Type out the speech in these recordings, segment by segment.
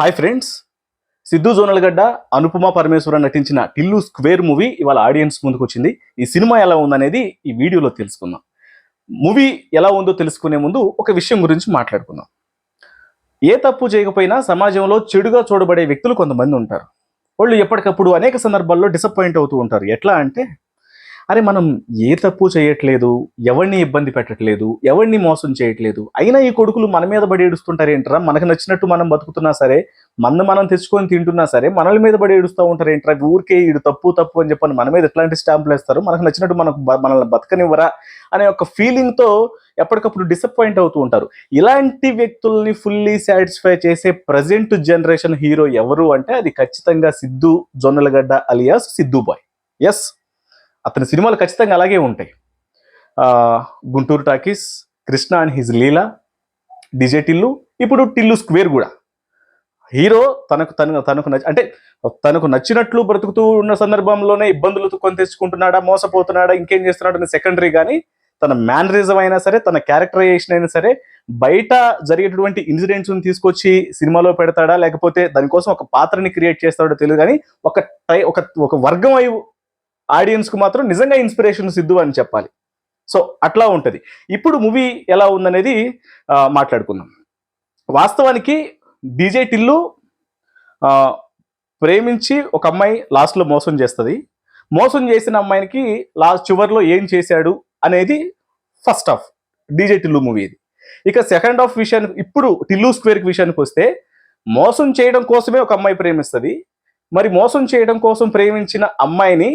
Hi friends. Siddhu Jonnalagadda Anupama Parameswaran నటించిన Tillu square movie ఇవాళ audience ముందుకు వచ్చింది ఈ సినిమా ఎలా ఉందనేది ఈ వీడియోలో తెలుసుకుందాం. మూవీ ఎలా ఉందో తెలుసుకునే ముందు ఒక విషయం గురించి మాట్లాడుకుందాం. ఏ తప్పు చేయకపోయినా సమాజంలో చెడుగా చూడబడే వ్యక్తులు కొంతమంది ఉంటారు. వాళ్ళు ఎప్పటికప్పుడు అనేక సందర్భాల్లో డిసప్పాయింట్ అవుతూ ఉంటారు. ఎట్లా అంటే అరే మనం ఏ తప్పు చేయట్లేదు ఎవరిని ఇబ్బంది పెట్టట్లేదు ఎవరిని మోసం చేయట్లేదు అయినా ఈ కొడుకులు మన మీద పడి ఏడుస్తుంటారు ఏంట్రా మనకు నచ్చినట్టు మనం బతుకుతున్నా సరే మన మనం తెచ్చుకొని తింటున్నా సరే మనల మీద పడి ఏడుస్తూ ఉంటారు ఏంట్రా ఊరికే ఈడు తప్పు తప్పు అని చెప్పని మన మీద ఎట్లాంటి స్టాంపులు వేస్తారు? మనకు నచ్చినట్టు మనకు మనల్ని బతకనివ్వరా? అనే ఒక ఫీలింగ్తో ఎప్పటికప్పుడు డిసప్పాయింట్ అవుతూ ఉంటారు. ఇలాంటి వ్యక్తుల్ని ఫుల్లీ సాటిస్ఫై చేసే ప్రజెంట్ జనరేషన్ హీరో ఎవరు అంటే అది ఖచ్చితంగా Siddhu Jonnalagadda alias Siddhu boy yes అతని సినిమాలు ఖచ్చితంగా అలాగే ఉంటాయి. Guntur talkies Krishna and his Leela DJ Tillu ఇప్పుడు టిల్లు స్క్వేర్ కూడా. హీరో తనకు తన తనకు నచ్చ అంటే తనకు నచ్చినట్లు బ్రతుకుతూ ఉన్న సందర్భంలోనే ఇబ్బందులు కొని తెచ్చుకుంటున్నాడా మోసపోతున్నాడా ఇంకేం చేస్తున్నాడు అని సెకండరీ కానీ తన మేనరిజం అయినా సరే తన క్యారెక్టరైజేషన్ అయినా సరే బయట జరిగేటటువంటి ఇన్సిడెంట్స్ని తీసుకొచ్చి సినిమాలో పెడతాడా లేకపోతే దానికోసం ఒక పాత్రని క్రియేట్ చేస్తాడో తెలియదు కానీ ఒక టై ఒక ఒక వర్గం అయి ఆడియన్స్కు మాత్రం నిజంగా ఇన్స్పిరేషన్ సిద్ధు అని చెప్పాలి. సో అట్లా ఉంటుంది. ఇప్పుడు మూవీ ఎలా ఉందనేది మాట్లాడుకుందాం. వాస్తవానికి డీజే టిల్లు ప్రేమించి ఒక అమ్మాయి లాస్ట్లో మోసం చేస్తుంది. మోసం చేసిన అమ్మాయికి లాస్ట్ చివరిలో ఏం చేశాడు అనేది first half DJ Tillu movie ఇది. ఇక సెకండ్ హాఫ్ విషయానికి ఇప్పుడు టిల్లు స్క్వేర్ విషయానికి వస్తే మోసం చేయడం కోసమే ఒక అమ్మాయి ప్రేమిస్తుంది. మరి మోసం చేయడం కోసం ప్రేమించిన అమ్మాయిని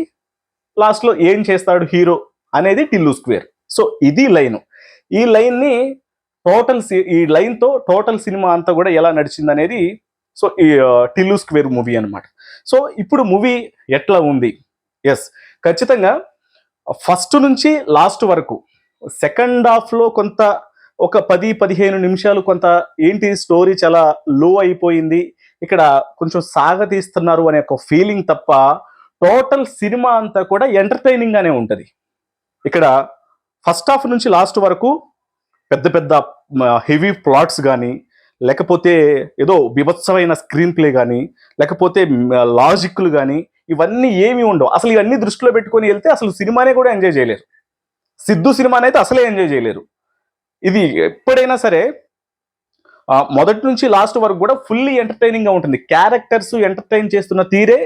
లాస్ట్లో ఏం చేస్తాడు హీరో అనేది టిల్లు స్క్వేర్ సో ఇది లైన్. ఈ లైన్ని టోటల్ ఈ లైన్తో టోటల్ సినిమా అంతా కూడా ఎలా నడిచింది అనేది సో ఈ టిల్లు స్క్వేర్ మూవీ అన్నమాట. సో ఇప్పుడు మూవీ ఎట్లా ఉంది? ఎస్ ఖచ్చితంగా ఫస్ట్ నుంచి లాస్ట్ వరకు సెకండ్ హాఫ్లో కొంత ఒక పది పదిహేను నిమిషాలు కొంత ఏంటి స్టోరీ చాలా లో అయిపోయింది ఇక్కడ కొంచెం సాగతీస్తున్నారు అనే ఒక ఫీలింగ్ తప్ప టోటల్ సినిమా అంతా కూడా ఎంటర్టైనింగ్గానే ఉంటుంది. ఇక్కడ ఫస్ట్ హాఫ్ నుంచి లాస్ట్ వరకు పెద్ద పెద్ద హెవీ ప్లాట్స్ కానీ లేకపోతే ఏదో బిభత్సమైన స్క్రీన్ ప్లే కానీ లేకపోతే లాజిక్లు కానీ ఇవన్నీ ఏమి ఉండవు. అసలు ఇవన్నీ దృష్టిలో పెట్టుకొని వెళ్తే అసలు సినిమానే కూడా ఎంజాయ్ చేయలేరు. సిద్ధు సినిమాని అయితే అసలే ఎంజాయ్ చేయలేరు. ఇది ఎప్పుడైనా సరే మొదటి నుంచి లాస్ట్ వరకు కూడా ఫుల్లీ ఎంటర్టైనింగ్గా ఉంటుంది. క్యారెక్టర్స్ ఎంటర్టైన్ చేస్తున్న తీరే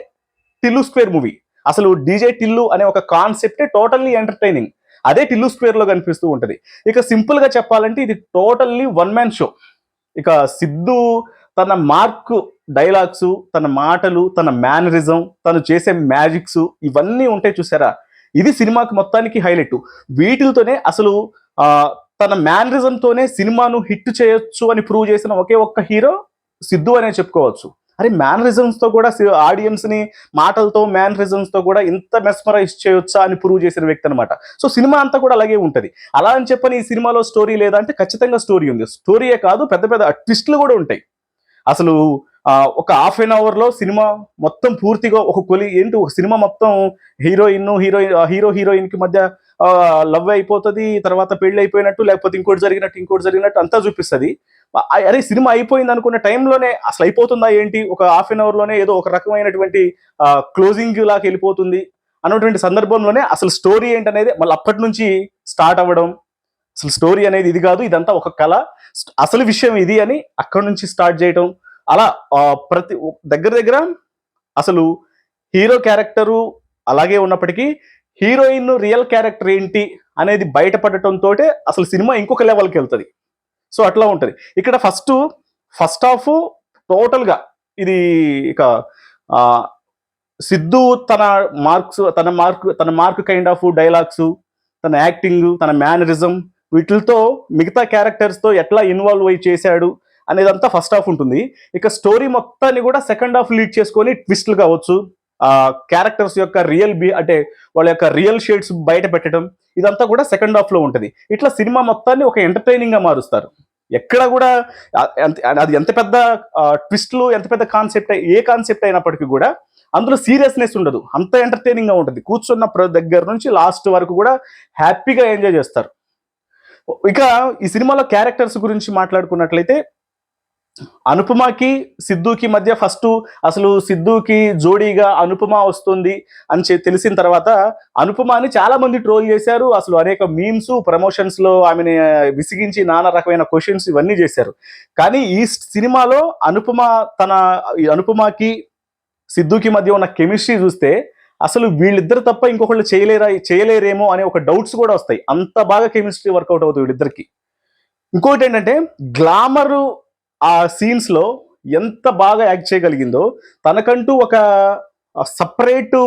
టిల్లు స్క్వేర్ మూవీ. అసలు డీజే టిల్లు అనే ఒక కాన్సెప్టే టోటల్లీ ఎంటర్టైనింగ్. అదే టిల్లు స్క్వేర్లో కనిపిస్తూ ఉంటది. ఇక సింపుల్గా చెప్పాలంటే ఇది టోటల్లీ వన్ మ్యాన్ షో. ఇక సిద్ధు తన మార్క్ డైలాగ్స్ తన మాటలు తన మేనరిజం తను చేసే మ్యాజిక్స్ ఇవన్నీ ఉంటాయి చూసారా? ఇది సినిమాకి మొత్తానికి హైలైట్. వీటితోనే అసలు తన మేనరిజంతోనే సినిమాను హిట్ చేయొచ్చు అని ప్రూవ్ చేసిన ఒకే ఒక్క హీరో సిద్ధు అనే చెప్పుకోవచ్చు. అరే మేనరిజమ్స్తో కూడా ఆడియన్స్ని మాటలతో మేనరిజమ్స్తో కూడా ఇంత మెస్మరైజ్ చేయొచ్చా అని ప్రూవ్ చేసిన వ్యక్తి అనమాట సో సినిమా అంతా కూడా అలాగే ఉంటుంది. అలా అని చెప్పని ఈ సినిమాలో స్టోరీ లేదా అంటే ఖచ్చితంగా స్టోరీ ఉంది. స్టోరీయే కాదు పెద్ద పెద్ద ట్విస్ట్లు కూడా ఉంటాయి. అసలు ఒక హాఫ్ అన్ అవర్లో సినిమా మొత్తం పూర్తిగా ఒక కొలి ఏంటి ఒక సినిమా మొత్తం హీరోయిన్ హీరోయిన్ హీరో హీరోయిన్కి మధ్య లవ్ అయిపోతుంది తర్వాత పెళ్ళి అయిపోయినట్టు లేకపోతే ఇంకోటి జరిగినట్టు ఇంకోటి జరిగినట్టు అంతా చూపిస్తుంది. అరే సినిమా అయిపోయింది అనుకున్న టైంలోనే అసలు అయిపోతుందా ఏంటి? ఒక హాఫ్ అన్ అవర్లోనే ఏదో ఒక రకమైనటువంటి క్లోజింగ్ లాగా వెళ్ళిపోతుంది అన్నటువంటి సందర్భంలోనే అసలు స్టోరీ ఏంటనేది మళ్ళీ అప్పటి నుంచి స్టార్ట్ అవ్వడం. అసలు స్టోరీ అనేది ఇది కాదు ఇదంతా ఒక కళ. అసలు విషయం ఇది అని అక్కడి నుంచి స్టార్ట్ చేయటం. అలా ప్రతి దగ్గర దగ్గర అసలు హీరో క్యారెక్టరు అలాగే ఉన్నప్పటికీ హీరోయిన్ రియల్ క్యారెక్టర్ ఏంటి అనేది బయటపడటంతో అసలు సినిమా ఇంకొక లెవెల్కి వెళ్తుంది. సో అట్లా ఉంటుంది. ఇక్కడ ఫస్ట్ ఫస్ట్ హాఫ్ టోటల్గా ఇది ఇక సిద్ధు తన మార్క్స్ తన మార్క్ తన మార్క్ కైండ్ ఆఫ్ డైలాగ్స్ తన యాక్టింగ్ తన మేనరిజం వీటితో మిగతా క్యారెక్టర్స్తో ఎట్లా ఇన్వాల్వ్ అయ్యి చేశాడు అనేదంతా ఫస్ట్ హాఫ్ ఉంటుంది. ఇక స్టోరీ మొత్తాన్ని కూడా సెకండ్ హాఫ్ లీడ్ చేసుకొని ట్విస్ట్లు కావచ్చు క్యారెక్టర్స్ యొక్క రియల్ బి అంటే వాళ్ళ యొక్క రియల్ షేడ్స్ బయట పెట్టడం ఇదంతా కూడా సెకండ్ హాఫ్లో ఉంటుంది. ఇట్లా సినిమా మొత్తాన్ని ఒక ఎంటర్టైనింగ్గా మారుస్తారు. ఎక్కడ కూడా ఎంత- అది ఎంత పెద్ద ట్విస్ట్లు ఎంత పెద్ద కాన్సెప్ట్ ఏ కాన్సెప్ట్ అయినప్పటికీ కూడా అందులో సీరియస్నెస్ ఉండదు. అంత ఎంటర్టైనింగ్గా ఉంటుంది. కూర్చున్న దగ్గర నుంచి లాస్ట్ వరకు కూడా హ్యాపీగా ఎంజాయ్ చేస్తారు. ఇక ఈ సినిమాలో క్యారెక్టర్స్ గురించి మాట్లాడుకున్నట్లయితే అనుపమకి సిద్ధుకి మధ్య ఫస్ట్ అసలు సిద్ధుకి జోడీగా అనుపమ వస్తుంది అని చె- తెలిసిన తర్వాత అనుపమని చాలా మంది ట్రోల్ చేశారు. అసలు అనేక మీమ్స్ ప్రమోషన్స్లో ఆమెని విసిగించి నానా రకమైన క్వశ్చన్స్ ఇవన్నీ చేశారు. కానీ ఈ సినిమాలో అనుపమ తన ఈ అనుపమకి సిద్ధుకి మధ్య ఉన్న కెమిస్ట్రీ చూస్తే అసలు వీళ్ళిద్దరు తప్ప ఇంకొకళ్ళు చేయలేరా చేయలేరేమో అనే ఒక డౌట్స్ కూడా వస్తాయి. అంత బాగా కెమిస్ట్రీ వర్కౌట్ అవుతుంది వీళ్ళిద్దరికి. ఇంకోటి ఏంటంటే గ్లామరు ఆ సీన్స్లో ఎంత బాగా యాక్ట్ చేయగలిగిందో తనకంటూ ఒక సపరేట్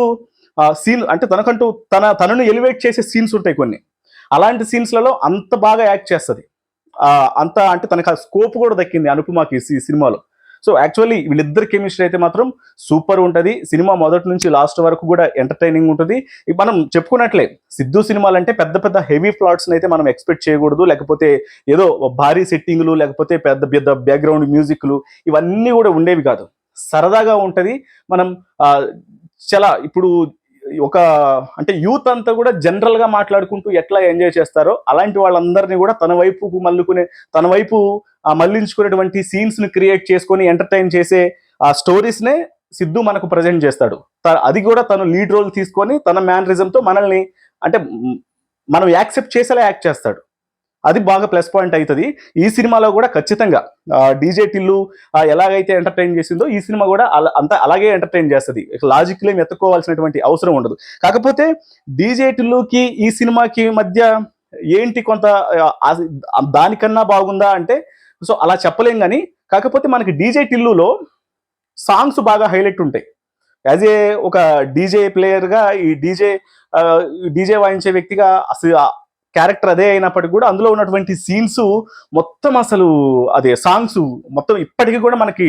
సీన్ అంటే తనకంటూ తన తనను ఎలివేట్ చేసే సీన్స్ ఉంటాయి కొన్ని. అలాంటి సీన్స్లలో అంత బాగా యాక్ట్ చేస్తుంది. అంత అంటే తనకు ఆ స్కోప్ కూడా దక్కింది అనుపమాకి ఈ సినిమాలో. సో యాక్చువల్లీ వీళ్ళిద్దరి కెమిస్ట్రీ అయితే మాత్రం సూపర్ ఉంటుంది. సినిమా మొదటి నుంచి లాస్ట్ వరకు కూడా ఎంటర్టైనింగ్ ఉంటుంది. మనం చెప్పుకున్నట్లే సిద్ధు సినిమాలు అంటే పెద్ద పెద్ద హెవీ ఫ్లాట్స్ని అయితే మనం ఎక్స్పెక్ట్ చేయకూడదు. లేకపోతే ఏదో భారీ సెట్టింగ్లు లేకపోతే పెద్ద పెద్ద బ్యాక్గ్రౌండ్ మ్యూజిక్లు ఇవన్నీ కూడా ఉండేవి కాదు. సరదాగా ఉంటుంది. మనం చాలా ఇప్పుడు ఒక అంటే యూత్ అంతా కూడా జనరల్గా మాట్లాడుకుంటూ ఎట్లా ఎంజాయ్ చేస్తారో అలాంటి వాళ్ళందరినీ కూడా తన వైపుకు మల్లుకునే తన వైపు ఆ మళ్ళించుకునేటువంటి సీన్స్ని క్రియేట్ చేసుకొని ఎంటర్టైన్ చేసే ఆ స్టోరీస్ నే సిద్ధు మనకు ప్రజెంట్ చేస్తాడు. త- అది కూడా తను లీడ్ రోల్ తీసుకొని తన మ్యానరిజంతో మనల్ని అంటే మనం యాక్సెప్ట్ చేసేలా యాక్ట్ చేస్తాడు. అది బాగా ప్లస్ పాయింట్ అవుతుంది ఈ సినిమాలో కూడా ఖచ్చితంగా డీజే టిల్లు ఎలాగైతే ఎంటర్టైన్ చేసిందో ఈ సినిమా కూడా అలా అంత అలాగే ఎంటర్టైన్ చేస్తుంది. లాజిక్ ఏమి ఎత్తుకోవాల్సినటువంటి అవసరం ఉండదు. కాకపోతే డీజే టిల్లుకి ఈ సినిమాకి మధ్య ఏంటి కొంత అది- దానికన్నా బాగుందా అంటే సో అలా చెప్పలేం కానీ కాకపోతే మనకి డీజే టిల్లులో సాంగ్స్ బాగా హైలైట్ ఉంటాయి. యాజ్ ఏ ఒక డీజే ప్లేయర్గా ఈ డీజే డీజే వాయించే వ్యక్తిగా అసలు క్యారెక్టర్ అదే అయినప్పటికీ కూడా అందులో ఉన్నటువంటి సీన్స్ మొత్తం అసలు అదే సాంగ్స్ మొత్తం ఇప్పటికీ కూడా మనకి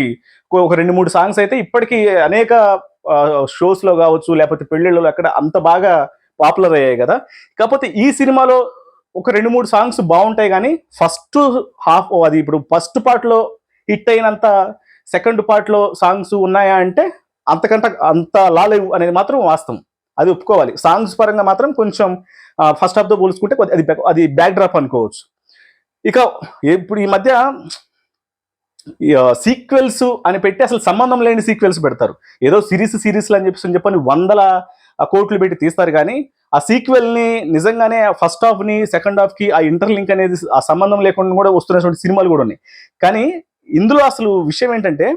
ఒక రెండు మూడు సాంగ్స్ అయితే ఇప్పటికీ అనేక షోస్లో కావచ్చు లేకపోతే పెళ్ళిళ్ళలో అక్కడ అంత బాగా పాపులర్ అయ్యాయి కదా. కాకపోతే ఈ సినిమాలో ఒక రెండు మూడు సాంగ్స్ బాగుంటాయి కానీ ఫస్ట్ హాఫ్ అది ఇప్పుడు ఫస్ట్ పార్ట్లో హిట్ అయినంత సెకండ్ పార్ట్లో సాంగ్స్ ఉన్నాయా అంటే అంతకంట అంత లాలేవు అనేది మాత్రం వాస్తవం. అది ఒప్పుకోవాలి. సాంగ్స్ పరంగా మాత్రం కొంచెం ఫస్ట్ హాఫ్తో పోల్చుకుంటే కొద్ది- అది అది బ్యాక్ డ్రాప్ అనుకోవచ్చు. ఇక ఇప్పుడు ఈ మధ్య సీక్వెల్స్ అని పెట్టి అసలు సంబంధం లేని సీక్వెల్స్ పెడతారు. ఏదో సిరీస్ సిరీస్లు అని చెప్పేసి చెప్పని వందల ఆ కోట్లు పెట్టి తీస్తారు కానీ ఆ సీక్వెల్ని నిజంగానే ఫస్ట్ హాఫ్ని సెకండ్ హాఫ్కి ఆ ఇంటర్లింక్ అనేది ఆ సంబంధం లేకుండా కూడా వస్తున్నటువంటి సినిమాలు కూడా ఉన్నాయి. కానీ ఇందులో అసలు విషయం ఏంటంటే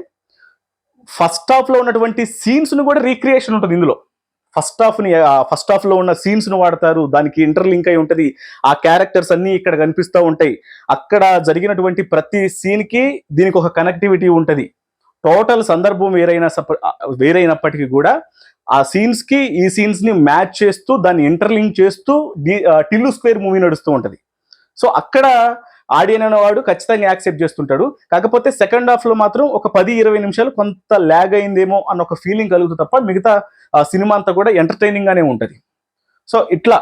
ఫస్ట్ హాఫ్లో ఉన్నటువంటి సీన్స్ను కూడా రీక్రియేషన్ ఉంటుంది ఇందులో. ఫస్ట్ హాఫ్ని ఫస్ట్ హాఫ్లో ఉన్న సీన్స్ను వాడతారు దానికి ఇంటర్లింక్ అయి ఉంటుంది ఆ క్యారెక్టర్స్ అన్నీ ఇక్కడ కనిపిస్తూ ఉంటాయి. అక్కడ జరిగినటువంటి ప్రతి సీన్కి దీనికి ఒక కనెక్టివిటీ ఉంటుంది. టోటల్ సందర్భం వేరైన సప- వేరైనప్పటికీ కూడా ఆ సీన్స్కి ఈ సీన్స్ని మ్యాచ్ చేస్తూ దాన్ని ఇంటర్లింక్ చేస్తూ టిల్లు స్క్వేర్ మూవీ నడుస్తూ ఉంటది. సో అక్కడ ఆడియన్ అనేవాడు ఖచ్చితంగా యాక్సెప్ట్ చేస్తుంటాడు. కాకపోతే సెకండ్ హాఫ్లో మాత్రం ఒక పది ఇరవై నిమిషాలు కొంత ల్యాగ్ అయిందేమో అన్న ఒక ఫీలింగ్ కలుగుతుంది తప్ప మిగతా ఆ సినిమా అంతా కూడా ఎంటర్టైనింగ్ గానే ఉంటది. సో ఇట్లా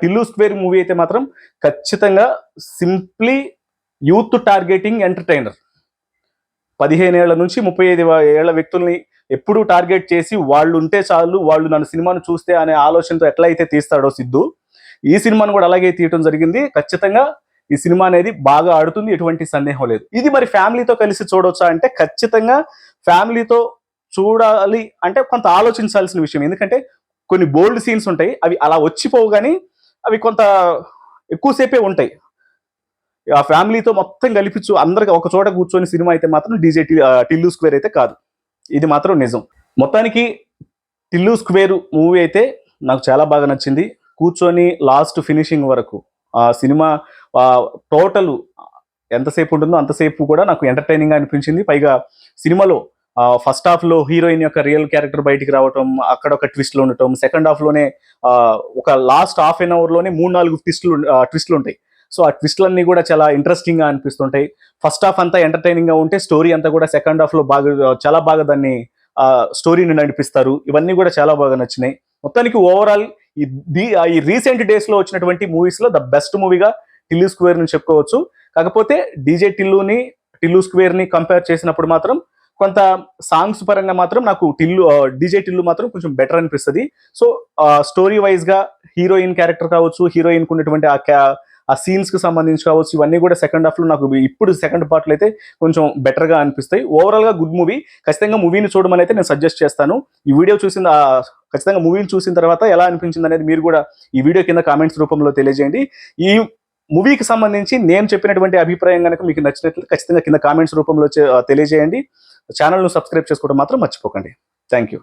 టిల్లు స్క్వేర్ మూవీ అయితే మాత్రం ఖచ్చితంగా సింప్లీ యూత్ టార్గెటింగ్ ఎంటర్టైనర్. పదిహేను ఏళ్ళ నుంచి ముప్పై ఐదు ఏళ్ళ వ్యక్తుల్ని ఎప్పుడూ టార్గెట్ చేసి వాళ్ళు ఉంటే చాలు వాళ్ళు నన్ను సినిమాను చూస్తే అనే ఆలోచనతో ఎట్లా అయితే తీస్తాడో సిద్ధు ఈ సినిమాను కూడా అలాగే తీయటం జరిగింది. ఖచ్చితంగా ఈ సినిమా అనేది బాగా ఆడుతుంది ఎటువంటి సందేహం లేదు. ఇది మరి ఫ్యామిలీతో కలిసి చూడొచ్చా అంటే ఖచ్చితంగా ఫ్యామిలీతో చూడాలి అంటే కొంత ఆలోచించాల్సిన విషయం. ఎందుకంటే కొన్ని బోల్డ్ సీన్స్ ఉంటాయి అవి అలా వచ్చిపోవు కానీ అవి కొంత ఎక్కువసేపే ఉంటాయి. ఆ ఫ్యామిలీతో మొత్తం కలిపించు అందరికి ఒక చోట కూర్చొని సినిమా అయితే మాత్రం డీజే టిల్లు స్క్వేర్ అయితే కాదు. ఇది మాత్రం నిజం. మొత్తానికి టిల్లు స్క్వేర్ మూవీ అయితే నాకు చాలా బాగా నచ్చింది. కూర్చొని లాస్ట్ ఫినిషింగ్ వరకు ఆ సినిమా టోటల్ ఎంతసేపు ఉంటుందో అంతసేపు కూడా నాకు ఎంటర్టైనింగ్ అనిపించింది. పైగా సినిమాలో ఫస్ట్ హాఫ్లో హీరోయిన్ యొక్క రియల్ క్యారెక్టర్ బయటికి రావటం అక్కడ ఒక ట్విస్ట్లు ఉండటం సెకండ్ హాఫ్లోనే ఒక లాస్ట్ హాఫ్ అన్ అవర్లోనే మూడు నాలుగు ట్విస్ట్లు ట్విస్ట్లు ఉంటాయి. సో ఆ ట్విస్ట్లన్నీ కూడా చాలా ఇంట్రెస్టింగ్గా అనిపిస్తుంటాయి. ఫస్ట్ హాఫ్ అంతా ఎంటర్టైనింగ్గా ఉంటే స్టోరీ అంతా కూడా సెకండ్ హాఫ్లో బాగా చాలా బాగా దాన్ని స్టోరీని నడిపిస్తారు. ఇవన్నీ కూడా చాలా బాగా నచ్చినాయి. మొత్తానికి ఓవరాల్ ఈ రీసెంట్ డేస్లో వచ్చినటువంటి మూవీస్లో ద బెస్ట్ మూవీగా టిల్లు స్క్వేర్ని చెప్పుకోవచ్చు. కాకపోతే డీజే టిల్లుని టిల్లు స్క్వేర్ని కంపేర్ చేసినప్పుడు మాత్రం కొంత సాంగ్స్ పరంగా మాత్రం నాకు టిల్లు డీజే టిల్లు మాత్రం కొంచెం బెటర్ అనిపిస్తుంది. సో స్టోరీ వైజ్గా హీరోయిన్ క్యారెక్టర్ కావచ్చు హీరోయిన్కు ఉన్నటువంటి ఆ క్యా ఆ సీన్స్కి సంబంధించి కావచ్చు ఇవన్నీ కూడా సెకండ్ హాఫ్లో నాకు ఇప్పుడు సెకండ్ పార్ట్లో అయితే కొంచెం బెటర్గా అనిపిస్తాయి. ఓవరాల్గా గుడ్ మూవీ ఖచ్చితంగా మూవీని చూడమని అయితే నేను సజెస్ట్ చేస్తాను. ఈ వీడియో చూసిన ఖచ్చితంగా మూవీని చూసిన తర్వాత ఎలా అనిపించింది అనేది మీరు కూడా ఈ వీడియో కింద కామెంట్స్ రూపంలో తెలియజేయండి. ఈ మూవీకి సంబంధించి నేను చెప్పినటువంటి అభిప్రాయం కనుక మీకు నచ్చినట్లయితే ఖచ్చితంగా కింద కామెంట్స్ రూపంలో తెలియజేయండి. ఛానల్ను సబ్స్క్రైబ్ చేసుకోవడం మాత్రం మర్చిపోకండి. Thank you